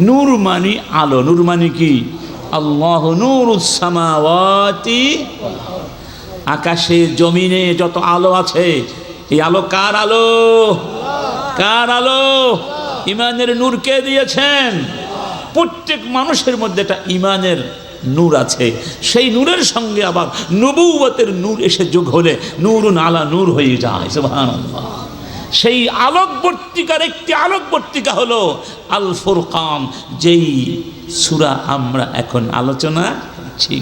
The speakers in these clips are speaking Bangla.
নূর মানে আলো নূর মানে কি? আল্লাহ নুরুসামাওয়াতি আকাশে, জমিনে যত আলো আছে, এই আলো কার আলো? কার আলো? ইমানের নূর কে দিয়েছেন? প্রত্যেক মানুষের মধ্যে একটা ইমানের নূর আছে। সেই নূরের সঙ্গে আবার নবুয়তের নূর এসে যোগ হলে নূরুন আলা, নূর হয়ে যায়, সুবহানাল্লাহ। সেই আলোকবর্তিকার একটি আলোকবর্তিকা হলো আল ফুরকান যেই সুরা আমরা এখন আলোচনা করছি।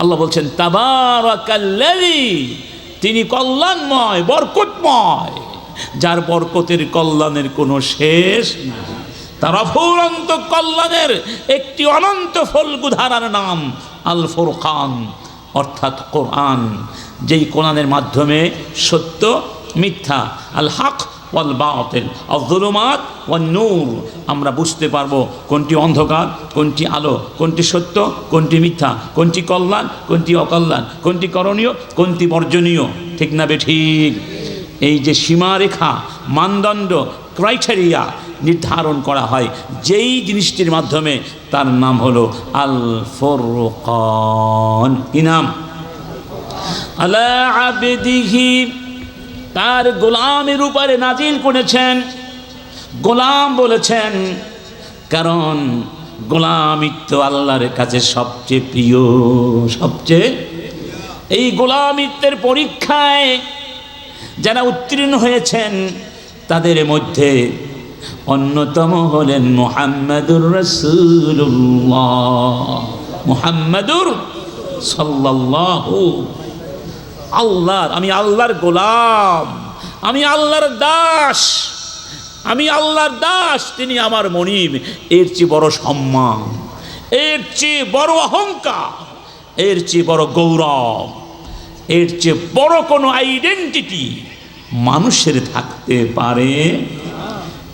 আল্লাহ বলছেন, তাবারাকাল্লাযী, তিনি কল্যাণময়, বরকতময়। যার বরকতের কল্যাণের কোনো শেষ তার অফুরন্ত কল্যাণের একটি অনন্ত ফলগুধারার নাম আল ফুরকান অর্থাৎ কোরআন, যেই কোরআনের মাধ্যমে সত্য মিথ্যা। আল হক ওয়াল বাতিল আল-যুলুমাত ওয়ান নূর। আমরা বুঝতে পারব কোনটি অন্ধকার, কোনটি আলো, কোনটি সত্য, কোনটি মিথ্যা, কোনটি কল্যাণ, কোনটি অকল্যাণ, কোনটি করণীয়, কোনটি বর্জনীয়। ঠিক না বে ঠিক? এই যে সীমারেখা, মানদণ্ড, ক্রাইটেরিয়া নির্ধারণ করা হয়, যেই জিনিসটির মাধ্যমে তার নাম হলো আল ফোরকন। কি নাম? আলা আবেদিহি তার গোলামের উপরে নাজিল করেছেন। গোলাম বলেছেন, কারণ গোলামিত্ব আল্লাহর কাছে সবচেয়ে প্রিয়, সবচেয়ে এই গোলামিত্বের পরীক্ষায় যারা উত্তীর্ণ হয়েছেন, তাদের মধ্যে অন্যতম হলেন মোহাম্মদুর রসুল্লাহ মোহাম্মদুর সাল্লাল্লাহু আল্লাহর, আমি আল্লাহর গোলাম, আমি আল্লাহর দাস, আমি আল্লাহর দাস, তিনি আমার মনিব, এর চেয়ে বড় সম্মান, এর চেয়ে বড় অহংকার, এর চেয়ে বড় গৌরব, এর চেয়ে বড় কোনো আইডেন্টিটি মানুষের থাকতে পারে।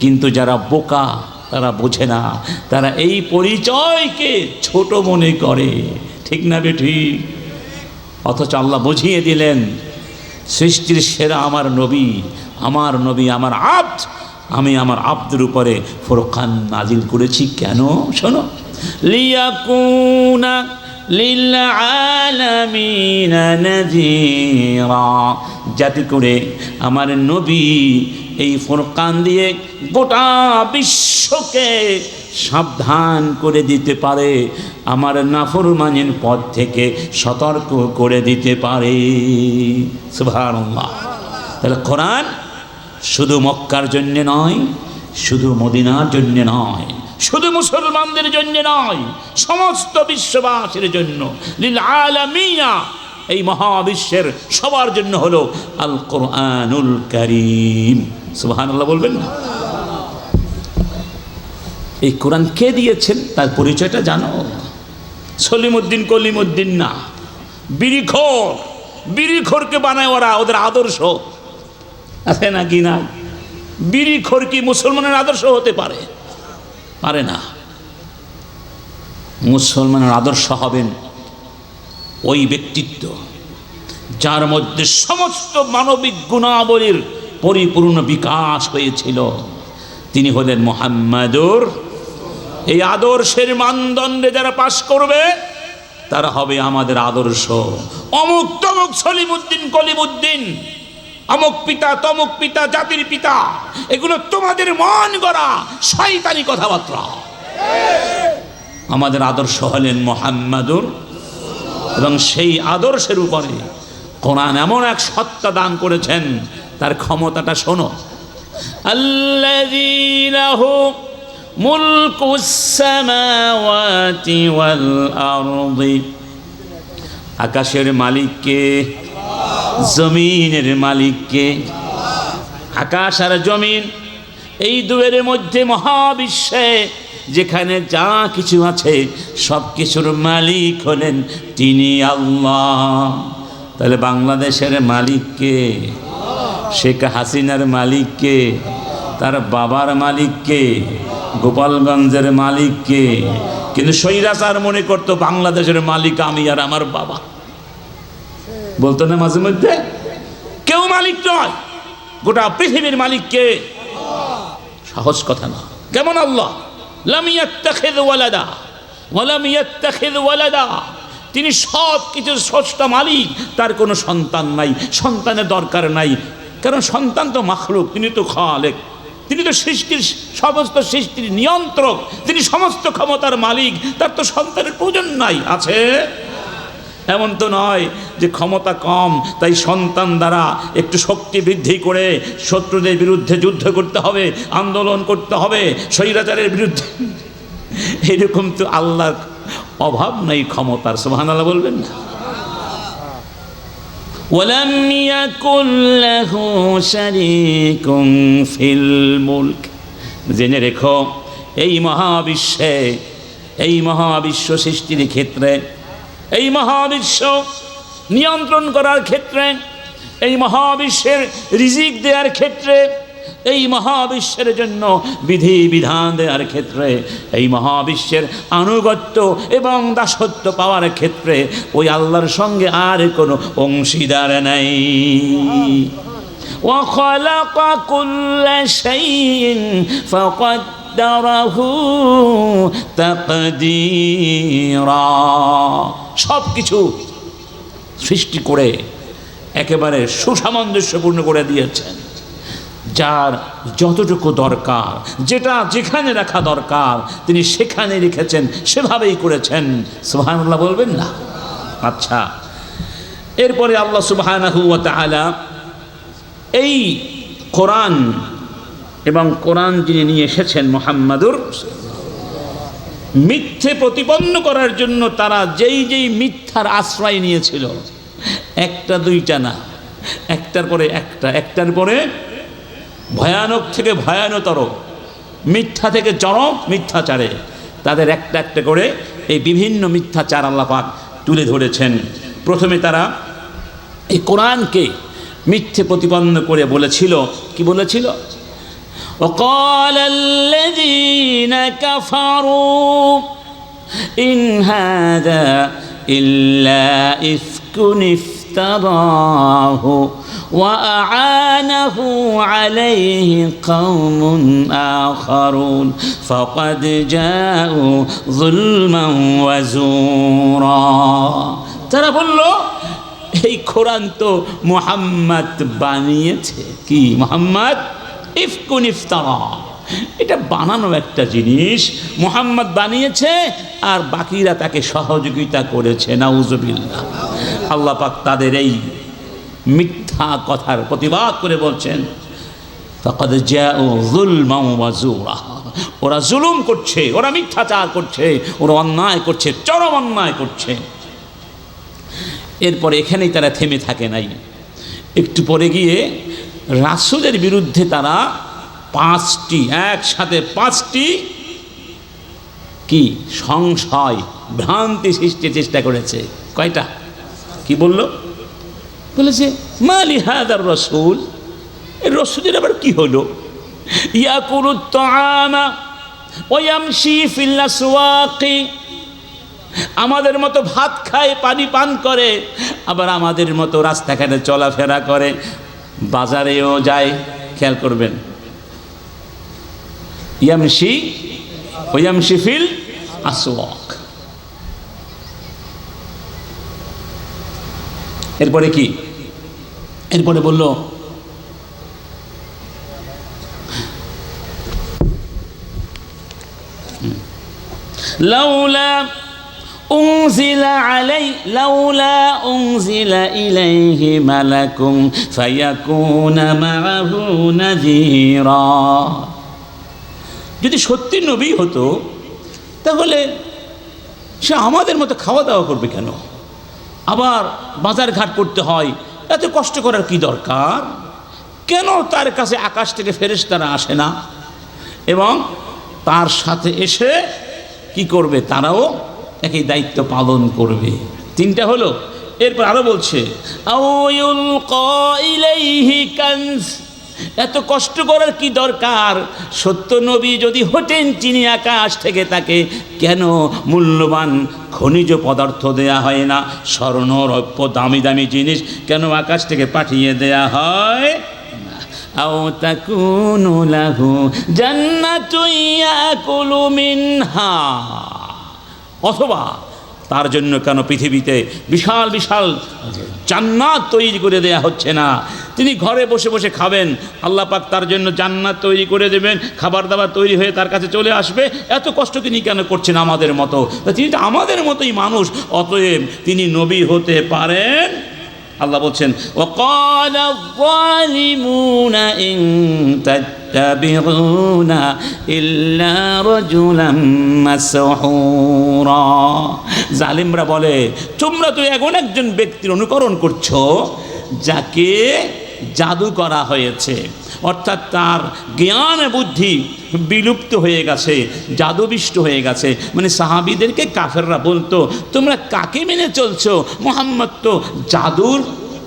কিন্তু যারা বোকা, তারা বোঝে না, তারা এই পরিচয়কে ছোট মনে করে। ঠিক না বেঠি? অথচ আল্লাহ বুঝিয়ে দিলেন, সৃষ্টির সেরা আমার নবী আমার নবী, আমার আব্দ, আমি আমার আব্দের উপরে ফোরকান নাজিল করেছি। কেন? শোনো। লিয়াকুনা যাতে করে আমার নবী এই ফোরকান দিয়ে গোটা বিশ্বকে সাবধান করে দিতে পারে, আমার নাফরমানের পথ থেকে সতর্ক করে দিতে পারে। তাহলে কোরআন শুধু মক্কার জন্য নয়, শুধু মদিনার জন্য নয়, শুধু মুসলমানদের জন্য নয়, সমস্ত বিশ্ববাসীর জন্য। লীল আলামিয়া এই মহাবিশ্বের সবার জন্য হলো আল কোরআনুল করিম। সুবহানাল্লাহ বলবেন না? এই কোরআন কে দিয়েছেন? তার পরিচয়টা জানো? সলিমুদ্দিন কলিমুদ্দিন না। বিড়িখোর বিড়িখোরকে বানায় ওরা, ওদের আদর্শ। আছে না? কি না বিড়িখোর কি মুসলমানের আদর্শ হতে পারে? পারে না। মুসলমানের আদর্শ হবেন ওই ব্যক্তিত্ব, যার মধ্যে সমস্ত মানবিক গুণাবলীর পরিপূর্ণ বিকাশ হয়েছিল, তিনি হলেন মোহাম্মদুর। এই আদর্শের মানদণ্ডে যারা পাশ করবে, তারা হবে আমাদের আদর্শ। অমুক তমুক সলিমুদ্দিন, কলিমুদ্দিন অমুক পিতা, তমুক পিতা, জাতির পিতা, এগুলো তোমাদের মন গড়া শয়তানি কথাবার্তা। আমাদের আদর্শ হলেন মোহাম্মদুর। এবং সেই আদর্শের উপরে কোরআন এমন এক সত্তা দান করেছেন তার ক্ষমতাটা শোনো الذي له ملك السماوات والأرض আকাশের মালিককে জমিনের মালিককে আকাশ আর জমিন এই দুয়ের মধ্যে মহাবিশ্বে যেখানে যা কিছু আছে, সব কিছুর মালিক হলেন তিনি আল্লাহ। তাহলে বাংলাদেশের মালিককে শেখ হাসিনার মালিককে তার বাবার মালিককে গোপালগঞ্জের মালিককে কিন্তু সৈরাচার মনে করতো, বাংলাদেশের মালিক আমি আর আমার বাবা। বলতো না মাঝে মধ্যে? কেউ মালিক নয়, গোটা পৃথিবীর মালিককে সাহস কথা না। কেমন আল্লাহ? ওয়ালাদা ওয়ালাদা। তিনি সব কিছুর স্রষ্টা মালিক, তার কোনো সন্তান নাই, সন্তানের দরকার নাই। কারণ সন্তান তো মাখলুক, তিনি তো খালেক। তিনি তো সৃষ্টির সমস্ত সৃষ্টির নিয়ন্ত্রক। তিনি সমস্ত ক্ষমতার মালিক, তার তো সন্তানের প্রয়োজন নাই। আছে? এমন তো নয় যে ক্ষমতা কম তাই সন্তান দ্বারা একটু শক্তি বৃদ্ধি করে শত্রুদের বিরুদ্ধে যুদ্ধ করতে হবে আন্দোলন করতে হবে স্বৈরাচারের বিরুদ্ধে এরকম তো আল্লাহর অভাব নাই ক্ষমতার সোহান আল্লাহ বলবেন না ولم يكن له شريك في الملك জেনে রেখো এই মহাবিশ্বে এই মহাবিশ্ব সৃষ্টির ক্ষেত্রে এই মহাবিশ্ব নিয়ন্ত্রণ করার ক্ষেত্রে এই মহাবিশ্বের রিজিক দেওয়ার ক্ষেত্রে এই মহাবিশ্বের জন্য বিধি বিধান দেওয়ার ক্ষেত্রে এই মহাবিশ্বের আনুগত্য এবং দাসত্ব পাওয়ার ক্ষেত্রে ওই আল্লাহর সঙ্গে আর কোনো অংশীদার নাই وخلق كل شيء فقدره تقديرا সব কিছু সৃষ্টি করে একেবারে সুসামঞ্জস্যপূর্ণ করে দিয়েছেন যার যতটুকু দরকার যেটা যেখানে রাখা দরকার তিনি সেখানে রেখেছেন সেভাবেই করেছেন সুবহানাল্লাহ বলবেন না আচ্ছা এরপরে আল্লাহ সুবহানাহু ওয়া তাআলা এই কোরআন এবং কোরআন যিনি নিয়ে এসেছেন মোহাম্মদুর মিথ্যে প্রতিপন্ন করার জন্য তারা যেই যেই মিথ্যার আশ্রয় নিয়েছিল, একটা দুইটা না, একটার পরে একটা, একটার পরে ভয়ানক থেকে ভয়ানতর, মিথ্যা থেকে চরম মিথ্যাচারে তাদের একটা একটা করে এই বিভিন্ন মিথ্যাচার আল্লাপাক তুলে ধরেছেন। প্রথমে তারা এই কোরআনকে মিথ্যে প্রতিপন্ন করে বলেছিল, কি বলেছিল? وقال الذين كفروا إن هذا إلا إفك افتراه وأعانه عليه قوم آخرون فقد جاءوا ظلما وزورا ترى বললো এই কোরআন তো মোহাম্মদ বানিয়েছে কি মোহাম্মদ ইফকুন ইফতারা। এটা বানানো একটা জিনিস মোহাম্মদ বানিয়েছে আর বাকিরা তাকে সহযোগিতা করেছে নাউজবিল্লা আল্লাহ পাক তাদের এই মিথ্যা কথার প্রতিবাদ করে বলছেন ওরা জুলুম করছে, ওরা মিথ্যাচার করছে, ওরা অন্যায় করছে, চরম অন্যায় করছে। এরপর এখানেই তারা থেমে থাকে নাই। একটু পরে গিয়ে রাসুলের বিরুদ্ধে তারা পাঁচটি, একসাথে পাঁচটি কি? সংশয়, ভ্রান্তি সৃষ্টির চেষ্টা করেছে। কয়টা? কি বলল? বলেছে মালি হাদার রসুল? রসুলের আবার কি হলো? ইয়া কুরুত্ত আমা ওয়ামশি আমাদের মতো ভাত খায়, পানি পান করে। আবার আমাদের মতো রাস্তাঘাটে চলাফেরা করে। বাজারেও যায় খেয়াল করবেন। ইয়ামশি ওয়ামশি ফিল আসওয়াক। এরপরে কি? এরপরে বলল লাউলা أنزل علي لولا أنزل إليه ملك فيكون معه نذيرا যদি সত্যি নবী হতো তাহলে সে আমাদের মতো খাওয়া দাওয়া করবে কেন আবার বাজার ঘাট করতে হয় এত কষ্ট করার কি দরকার কেন তার কাছে আকাশ থেকে ফেরেশতারা আসে না এবং তার সাথে এসে কি করবে তারাও একই দায়িত্ব পালন করবে। তিনটা হলো, এরপর আরও বলছে এত কষ্ট করার কি দরকার? সত্য নবী যদি হোটেন তিনি আকাশ থেকে তাকে, কেন মূল্যবান খনিজ পদার্থ দেয়া হয় না? স্বর্ণ রৌপ্য দামি দামি জিনিস কেন আকাশ থেকে পাঠিয়ে দেয়া হয় আও তাকুনু ইয়াকুলু মিনহা। অথবা তার জন্য কেন পৃথিবীতে বিশাল বিশাল জান্নাত তৈরি করে দেয়া হচ্ছে না? তিনি ঘরে বসে বসে খাবেন। আল্লাহ পাক তার জন্য জান্নাত তৈরি করে দেবেন। খাবার দাবার তৈরি হয়ে তার কাছে চলে আসবে। এত কষ্ট তিনি কেন করছেন আমাদের মতো? তিনি তো আমাদের মতোই মানুষ। অতএব তিনি নবী হতে পারেন। আল্লাহ বলছেন وقال الظالمون إن تتبعون إلا رجلا مسحورا জালিমরা বলে তোমরা তো এমন একজন ব্যক্তির অনুকরণ করছো যাকে জাদু করা হয়েছে অর্থাৎ তার জ্ঞান বুদ্ধি বিলুপ্ত হয়ে গেছে জাদুবিষ্ট হয়ে গেছে মানে সাহাবিদেরকে কাফেররা বলতো তোমরা কাকে মেনে চলছো মোহাম্মদ তো জাদুর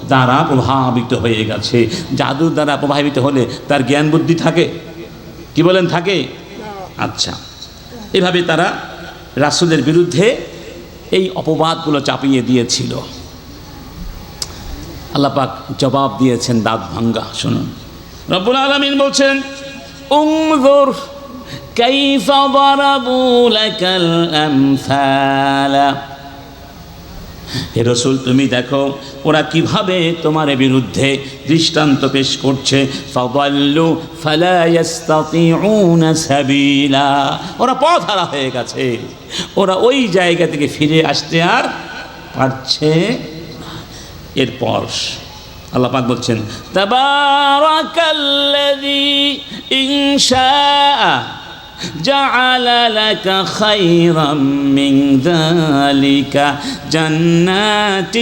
দ্বারা প্রভাবিত হয়ে গেছে জাদুর দ্বারা প্রভাবিত হলে তার জ্ঞান বুদ্ধি থাকে কি বলেন থাকে আচ্ছা এভাবে তারা রাসুলের বিরুদ্ধে এই অপবাদগুলো চাপিয়ে দিয়েছিল আল্লাপাক জবাব দিয়েছেন দাঁত ভাঙ্গা শুনুন রব্বুল আলমিন বলছেন উংজুর كيف ضربوا لك الأمثال হে রসুল, তুমি দেখো, ওরা কীভাবে তোমার বিরুদ্ধে দৃষ্টান্ত পেশ করছে। ওরা পথ হারা হয়ে গেছে। ওরা ওই জায়গা থেকে ফিরে আসতে আর পারছে। এরপর আল্লাহ বলছেন, তাবারাকাল্লাযী ইনশাআ جعل لك خيرا من ذلك جنات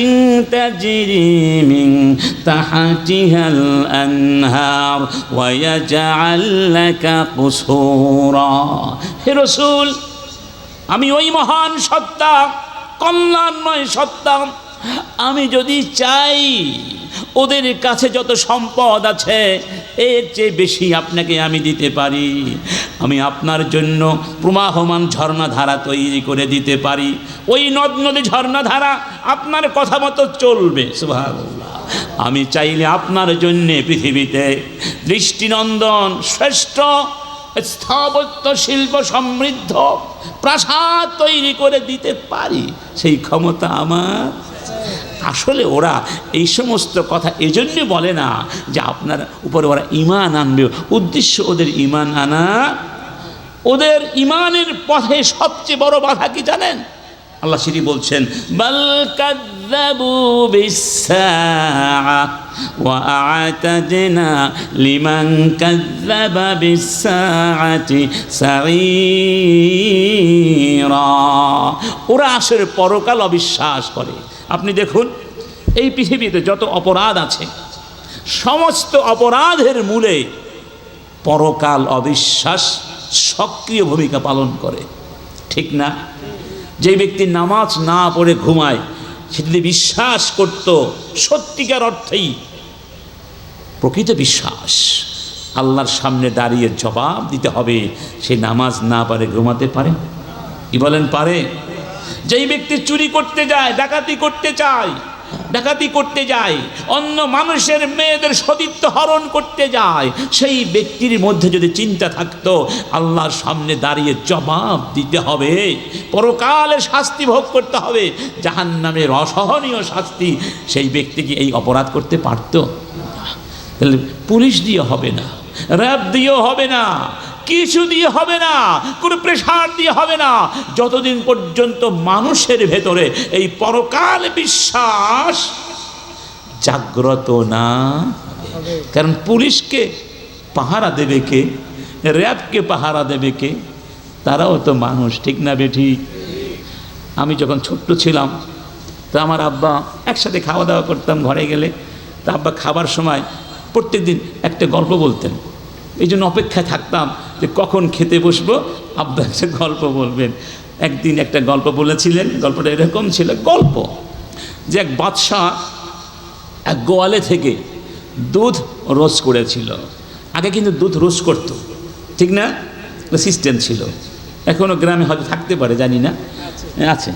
تجري من تحتها الأنهار ويجعل لك قصورا হে রসুল আমি ওই মহান সত্তা কল্যাণময় সত্তা আমি যদি চাই ওদের কাছে যত সম্পদ আছে, এর চেয়ে বেশি আপনাকে আমি দিতে পারি। আমি আপনার জন্য প্রমাহমান ঝর্ণাধারা তৈরি করে দিতে পারি। ওই নদ নদী ঝর্ণাধারা আপনার কথা মতো চলবে আমি চাইলে আপনার জন্যে পৃথিবীতে দৃষ্টিনন্দন, শ্রেষ্ঠ স্থাপত্য শিল্প সমৃদ্ধ প্রাসাদ তৈরি করে দিতে পারি। সেই ক্ষমতা আমার আসলে ওরা এই সমস্ত কথা এজন্য বলে না যে আপনার উপরে ওরা ইমান আনবে। উদ্দেশ্য ওদের ইমান আনা। ওদের ইমানের পথে সবচেয়ে বড় বাধা কি জানেন? আল্লাহ শ্রী বলছেন ওরা আসলে পরকাল অবিশ্বাস করে। আপনি দেখুন, এই পৃথিবীতে যত অপরাধ আছে, সমস্ত অপরাধের মূলে পরকাল অবিশ্বাস সক্রিয় ভূমিকা পালন করে। ঠিক না? যে ব্যক্তি নামাজ না পড়ে ঘুমায়, সে যদি বিশ্বাস করত, সত্যিকার অর্থেই প্রকৃত বিশ্বাস, আল্লাহর সামনে দাঁড়িয়ে জবাব দিতে হবে, সে নামাজ না পারে, ঘুমাতে পারে? কি বলেন পারে? যেই ব্যক্তি চুরি করতে যায়, ডাকাতি করতে চায়, ডাকাতি করতে যায়, অন্য মানুষের মেয়েদের সতীত্ব হরণ করতে যায়, সেই ব্যক্তির মধ্যে যদি চিন্তা থাকতো, আল্লাহর সামনে দাঁড়িয়ে জবাব দিতে হবে পরকালে শাস্তি ভোগ করতে হবে জাহান নামের অসহনীয় শাস্তি সেই ব্যক্তি কি এই অপরাধ করতে পারতো? তাহলে পুলিশ দিয়ে হবে না, র্যাব দিয়েও হবে না কিছু দিয়ে হবে না, কোনো প্রেশার দিয়ে হবে না। যতদিন পর্যন্ত মানুষের ভেতরে এই পরকাল বিশ্বাস জাগ্রত না, কারণ পুলিশকে পাহারা দেবে কে? র্যাবকে পাহারা দেবে কে? তারাও তো মানুষ, ঠিক না বেঠি? আমি যখন ছোট্ট ছিলাম, তো আমার আব্বা একসাথে খাওয়া দাওয়া করতাম ঘরে গেলে। তা আব্বা খাবার সময় প্রত্যেক দিন একটা গল্প বলতেন। এই জন্য অপেক্ষায় থাকতাম যে কখন খেতে বসবো? আব্বা একটা গল্প বলবেন। একদিন একটা গল্প বলেছিলেন, গল্পটা এরকম ছিল, গল্প। যে এক বাদশাহ এক গোয়ালে থেকে দুধ রোজ করেছিল। আগে কিন্তু দুধ রোজ করতো, ঠিক না? সিস্টেম ছিল। এখনও গ্রামে হয়তো থাকতে পারে, জানি না। আছে।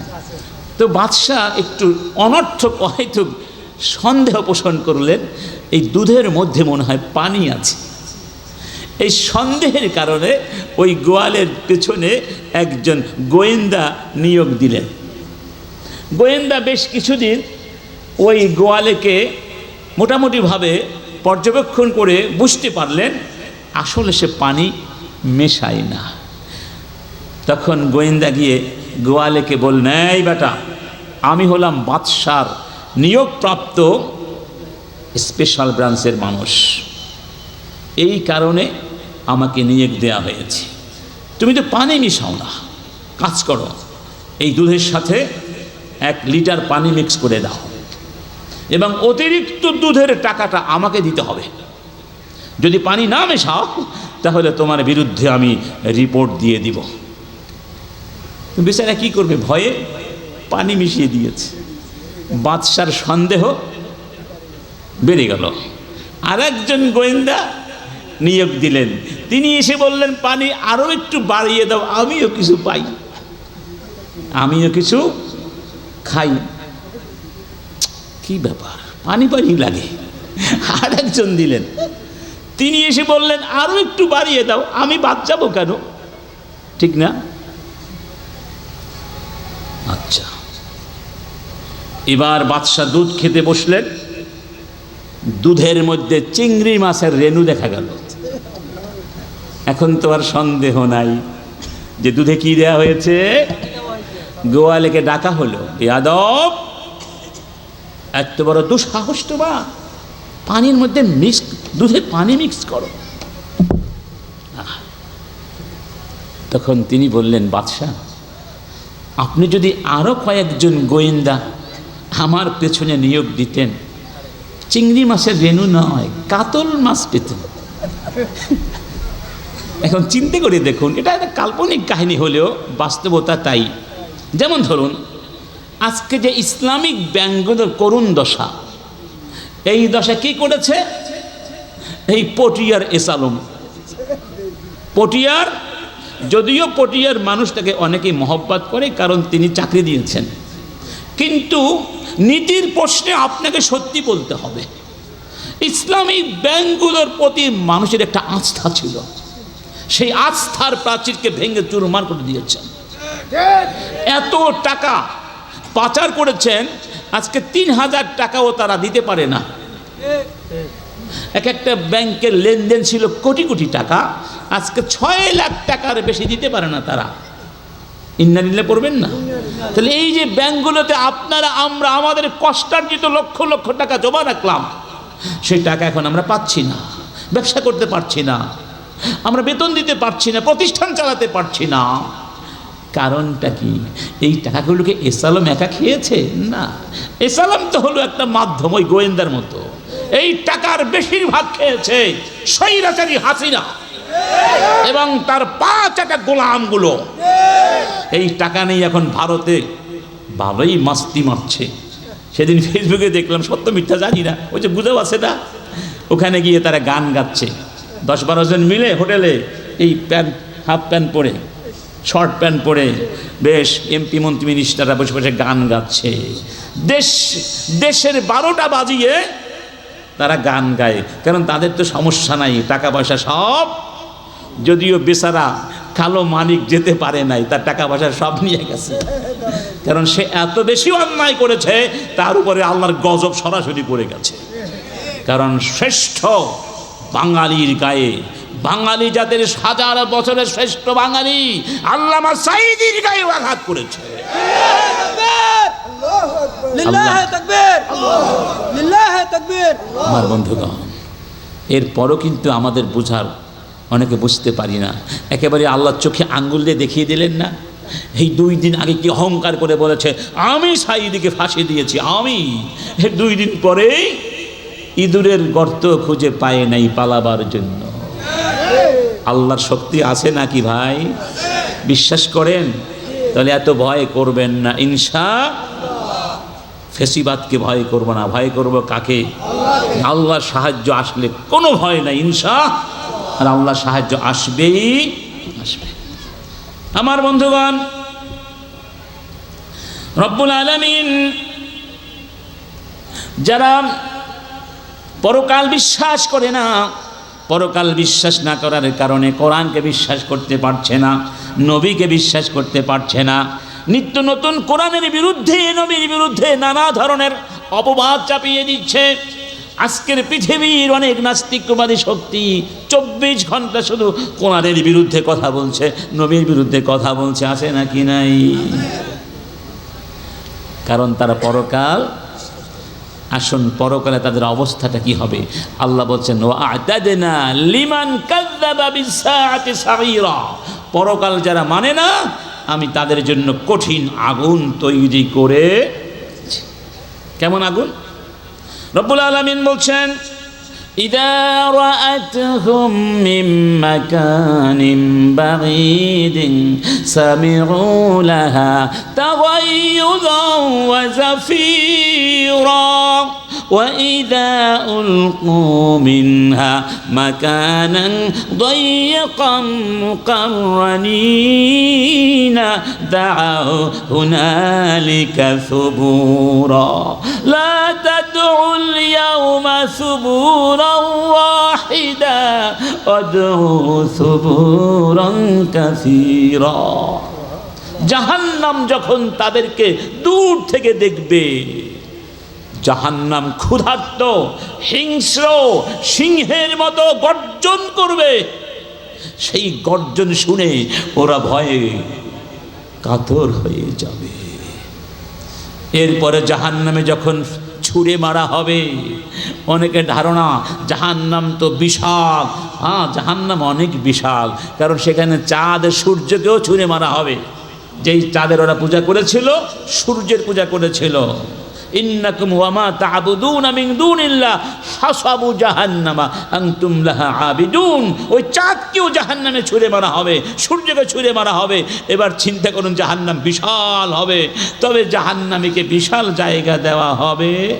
তো বাদশাহ একটু অনর্থক হয়তো সন্দেহ পোষণ করলেন, এই দুধের মধ্যে মনে হয় পানি আছে। এই সন্দেহের কারণে ওই গোয়ালের পেছনে একজন গোয়েন্দা নিয়োগ দিলেন। গোয়েন্দা বেশ কিছুদিন ওই গোয়ালেকে মোটামুটিভাবে পর্যবেক্ষণ করে বুঝতে পারলেন, আসলে সে পানি মেশায় না। তখন গোয়েন্দা গিয়ে গোয়ালেকে বললেন, এই বেটা, আমি হলাম বাদশার নিয়োগপ্রাপ্ত স্পেশাল ব্রাঞ্চের মানুষ। এই কারণে আমাকে নিয়োগ দেয়া হয়েছে। তুমি তো পানি মিশাও না। কাজ করো। এই দুধের সাথে এক লিটার পানি মিক্স করে দাও। এবং অতিরিক্ত দুধের টাকাটা আমাকে দিতে হবে। যদি পানি না মেশাও, তাহলে তোমার বিরুদ্ধে আমি রিপোর্ট দিয়ে দিব। বেচারা কি করবে? ভয়ে পানি মিশিয়ে দিয়েছে। বাদশার সন্দেহ বেড়ে গেল। আর একজন গোয়েন্দা নিয়োগ দিলেন। তিনি এসে বললেন, পানি আরও একটু বাড়িয়ে দাও, আমিও কিছু পাই। আমিও কিছু খাই। কি ব্যাপার? পানি পানি লাগে। আর একজন দিলেন। তিনি এসে বললেন আরও একটু বাড়িয়ে দাও, আমি বাদ যাব কেন? ঠিক না? আচ্ছা। এবার বাদশাহ দুধ খেতে বসলেন। দুধের মধ্যে চিংড়ি মাছের রেণু দেখা গেল। এখন তো আর সন্দেহ নাই। যে দুধে কি দেয়া হয়েছে? গোয়ালেকে ডাকা হলো। ইয়াদব এত বড় দুঃসাহস বা পানির মধ্যে মিক্স, দুধে পানি মিক্স করো। তখন তিনি বললেন, বাদশাহ, আপনি যদি আরও কয়েকজন গোয়েন্দা আমার পেছনে নিয়োগ দিতেন, চিংড়ি মাছের রেণু নয়, কাতল মাছ পেতেন। এখন চিন্তা করে দেখুন, এটা একটা কাল্পনিক কাহিনী হলেও বাস্তবতা তাই। যেমন ধরুন, আজকে যে ইসলামিক ব্যাঙ্গদের করুণ দশা, এই দশা কি করেছে? এই পটিয়ার এসালম। পটিয়ার, যদিও পটিয়ার মানুষটাকে অনেকেই মহব্বত করে, কারণ তিনি চাকরি দিয়েছেন। কিন্তু নীতির প্রশ্নে আপনাকে সত্যি বলতে হবে, ইসলামিক ব্যাংকগুলোর প্রতি মানুষের একটা আস্থা ছিল। সেই আস্থার প্রাচীরকে ভেঙে চুরমার করে দিয়েছেন। এত টাকা পাচার করেছেন, আজকে তিন হাজার টাকাও তারা দিতে পারে না। এক একটা ব্যাংকের লেনদেন ছিল কোটি কোটি টাকা, আজকে ছয় লাখ টাকার বেশি দিতে পারে না তারা। ইন্না নিলে পড়বেন না তাহলে এই যে ব্যাংকগুলোতে আপনারা, আমরা, আমাদের কষ্টার্জিত লক্ষ লক্ষ টাকা জমা রাখলাম, সেই টাকা এখন আমরা পাচ্ছি না, ব্যবসা করতে পারছি না। আমরা বেতন দিতে পারছি না, প্রতিষ্ঠান চালাতে পারছি না। কারণটা কি? এই টাকাগুলোকে এসালম একা খেয়েছে? না। এসালাম তো হলো একটা মাধ্যম, ওই গোয়েন্দার মতো। এই টাকার বেশিরভাগ খেয়েছে স্বৈরাচারী হাসিনা এবং তার পাঁচ একটা গোলামগুলো। এই টাকা নেই এখন ভারতে। ভালোই মাস্তি মারছে। সেদিন ফেসবুকে দেখলাম, সত্য মিথ্যা জানি না। ওই যে বুঝেও আছে না। ওখানে গিয়ে তারা গান গাচ্ছে। দশ বারো জন মিলে হোটেলে এই প্যান্ট, হাফ প্যান্ট পরে, শর্ট প্যান্ট পরে বেশ এমপি মন্ত্রী মিনিস্টাররা বসে বসে গান গাচ্ছে। দেশ, দেশের বারোটা বাজিয়ে তারা গান গায়। কারণ তাদের তো সমস্যা নাই, টাকা পয়সা সব। যদিও বেচারা কালো মালিক যেতে পারে নাই, তার টাকা পয়সা সব নিয়ে গেছে। কারণ সে এত বেশি অন্যায় করেছে, তার উপরে আল্লাহর গজব সরাসরি পড়ে গেছে। কারণ শ্রেষ্ঠ বাঙালির গায়ে। বাঙালি যাদের হাজার বছরের শ্রেষ্ঠ বাঙালি আল্লামা সাইদির গায়ে আঘাত করেছে। আমার বন্ধুগণ এরপরও কিন্তু আমাদের বোঝার অনেকে বুঝতে পারি না। একেবারে আল্লাহর চোখে আঙ্গুল দিয়ে দেখিয়ে দিলেন না? এই দুই দিন আগে কি অহংকার করে বলেছে আমি সাইদিকে ফাঁসি দিয়েছি আমি। দুই দিন পরেই ইঁদুরের গর্ত খুঁজে পায় নাই পালাবার জন্য। আল্লাহর শক্তি আছে নাকি ভাই? বিশ্বাস করেন? তাহলে এত ভয় করবেন না। ইনসা ফেসিবাদকে ভয় করব না। ভয় করব কাকে? আল্লাহর সাহায্য আসলে কোনো ভয় নাই ইনসা আর আল্লাহর সাহায্য আসবেই আসবে। আমার বন্ধুগণ, রব্বুল আলমিন যারা পরকাল বিশ্বাস করে না। পরকাল বিশ্বাস না করার কারণে কোরআনকে বিশ্বাস করতে পারছে না, নবীকে বিশ্বাস করতে পারছে না। নিত্য নতুন কোরআনের বিরুদ্ধে, নবীর বিরুদ্ধে নানা ধরনের অপবাদ চাপিয়ে দিচ্ছে। আজকের পৃথিবীর অনেক নাস্তিকবাদী শক্তি চব্বিশ ঘণ্টা শুধু কোরআনের বিরুদ্ধে কথা বলছে, নবীর বিরুদ্ধে কথা বলছে, আছে নাকি নাই? কারণ তারা পরকাল আসুন, পরকালে তাদের অবস্থাটা কি হবে? আল্লাহ বলছেন ও আতাদেনা লিমান পরকাল যারা মানে না, আমি তাদের জন্য কঠিন আগুন তৈরি করে কেমন আগুন? রব্বুল আলমিন বলছেন إذا رأتهم من مكان بعيد سمعوا لها تغيظا وزفيرا. وإذا ألقوا منها مكانا ضيقا مقرنين دعوا هنالك ثبورا لا تدعوا اليوم ثبورا واحدا وادعوا ثبورا كثيرا জাহান্নাম যখন তাদেরকে দূর থেকে দেখবে জাহান্নাম ক্ষুধার্ত, হিংস্র, সিংহের মতো গর্জন করবে। সেই গর্জন শুনে ওরা ভয়ে কাতর হয়ে যাবে। এরপরে জাহান্নামে যখন ছুঁড়ে মারা হবে, অনেকের ধারণা জাহান্নাম তো বিশাল। হ্যাঁ জাহান্নাম অনেক বিশাল, কারণ সেখানে চাঁদ সূর্যকেও ছুঁড়ে মারা হবে। যেই চাঁদের ওরা পূজা করেছিল, সূর্যের পূজা করেছিল। ইন্নাকুম ওয়ামা তা'বুদুনা মিন দুনিল্লাহ। হাসাবু জাহান্নামা, আনতুম লাহা আবিদুন। ওই চাঁদকেও জাহান্নামে ছুঁড়ে মারা হবে, সূর্যকে ছুঁড়ে মারা হবে। এবার চিন্তা করুন, জাহান্নাম বিশাল হবে। তবে জাহান্নামীকে বিশাল জায়গা দেওয়া হবে।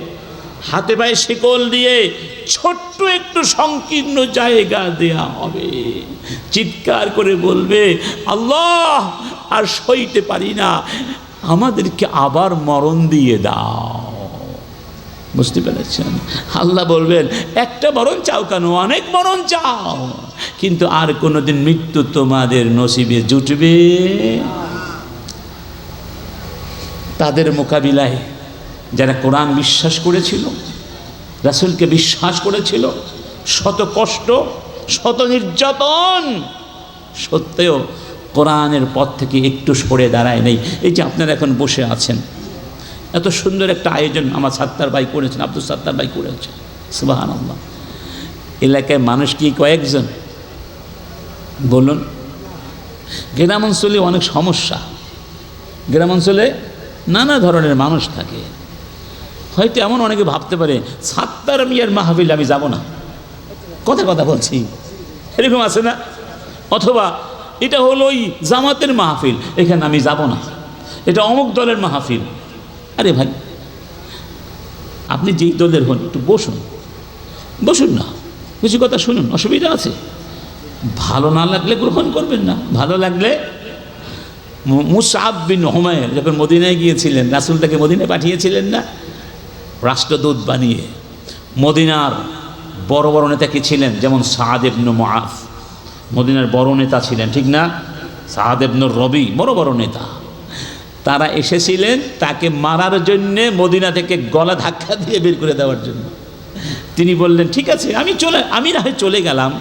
হাতে পায়ে শিকল দিয়ে ছোট্ট একটু সংকীর্ণ জায়গা দেয়া হবে। চিৎকার করে বলবে, আল্লাহ, আর সইতে পারি না। আমাদেরকে আবার মরণ দিয়ে দাও। বুঝতে পেরেছেন? আল্লাহ বলবেন, একটা মরণ চাও কেন? অনেক মরণ চাও। কিন্তু আর কোনোদিন মৃত্যু তোমাদের নসিবে জুটবে। তাদের মোকাবিলায় যারা কোরআন বিশ্বাস করেছিল, রাসুলকে বিশ্বাস করেছিল, শত কষ্ট, শত নির্যাতন সত্ত্বেও কোরআনের পথ থেকে একটু সরে দাঁড়ায় নেই। এই যে আপনারা এখন বসে আছেন, এত সুন্দর একটা আয়োজন আমার সাত্তার ভাই করেছেন, আব্দুল সাত্তার ভাই করেছেন। সুবাহান আল্লাহ এলাকায় মানুষ কি কয়েকজন? বলুন। গ্রাম অঞ্চলে অনেক সমস্যা। গ্রাম অঞ্চলে নানা ধরনের মানুষ থাকে। হয়তো এমন অনেকে ভাবতে পারে, সাত্তার মিয়ার মাহফিল আমি যাব না। কথা কথা বলছি। এরকম আছে না? অথবা এটা হলো ওই জামাতের মাহফিল। এখানে আমি যাব না। এটা অমুক দলের মাহফিল। আরে ভাই, আপনি যেই দলের হন, একটু বসুন। বসুন না। কিছু কথা শুনুন, অসুবিধা আছে। ভালো না লাগলে গ্রহণ করবেন না। ভালো লাগলে মু- মুসআব বিন হুমায়ের যখন মদিনায় গিয়েছিলেন রাসুল তাকে মদিনায় পাঠিয়েছিলেন না? রাষ্ট্রদূত বানিয়ে। মদিনার বড় বড় নেতা কি ছিলেন? যেমন সাদ ইবনু মুআফ। মদিনার বড় নেতা ছিলেন, ঠিক না? সাদ ইবনুর রবি, বড় বড় নেতা। তারা এসেছিলেন তাকে মারার জন্যে মদিনা থেকে গলা ধাক্কা দিয়ে বের করে দেওয়ার জন্য। তিনি বললেন, ঠিক আছে, আমি চলে, আমি না হয় চলে গেলাম।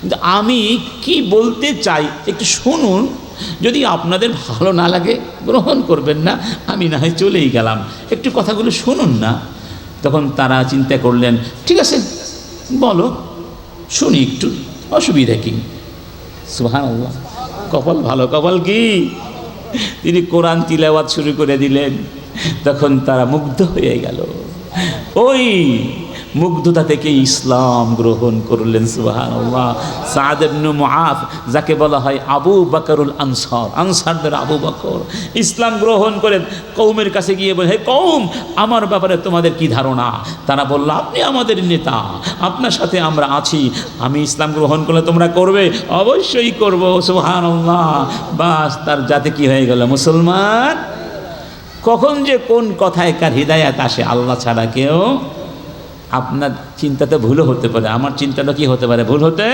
কিন্তু আমি কি বলতে চাই? একটু শুনুন। যদি আপনাদের ভালো না লাগে, গ্রহণ করবেন না, আমি না হয় চলেই গেলাম। একটু কথাগুলো শুনুন না। তখন তারা চিন্তা করলেন, ঠিক আছে, বলো, শুনি একটু, অসুবিধা কি? সুহান আল্লাহ কপাল ভালো, কপাল কি? তিনি কোরআন তিলাওয়াত শুরু করে দিলেন, তখন তারা মুগ্ধ হয়ে গেল। ওই মুগ্ধতা থেকে ইসলাম গ্রহণ করলেন সুবাহান আল্লাহ সাদেবনু যাকে বলা হয় আবু বাকরুল আনসার, আনসারদের আবু বকর। ইসলাম গ্রহণ করেন কৌমের কাছে গিয়ে বলে, হে কৌম আমার ব্যাপারে তোমাদের কি ধারণা? তারা বলল, আপনি আমাদের নেতা, আপনার সাথে আমরা আছি। আমি ইসলাম গ্রহণ করলে তোমরা করবে? অবশ্যই করব সুহানুল্লাহ বাস, তার যাতে কি হয়ে গেল, মুসলমান? কখন যে কোন কথায় কার হৃদায়াত আসে, আল্লাহ ছাড়া কেউ আপনার চিন্তাতে ভুলও হতে পারে। আমার চিন্তাটা কি হতে পারে? ভুল হতে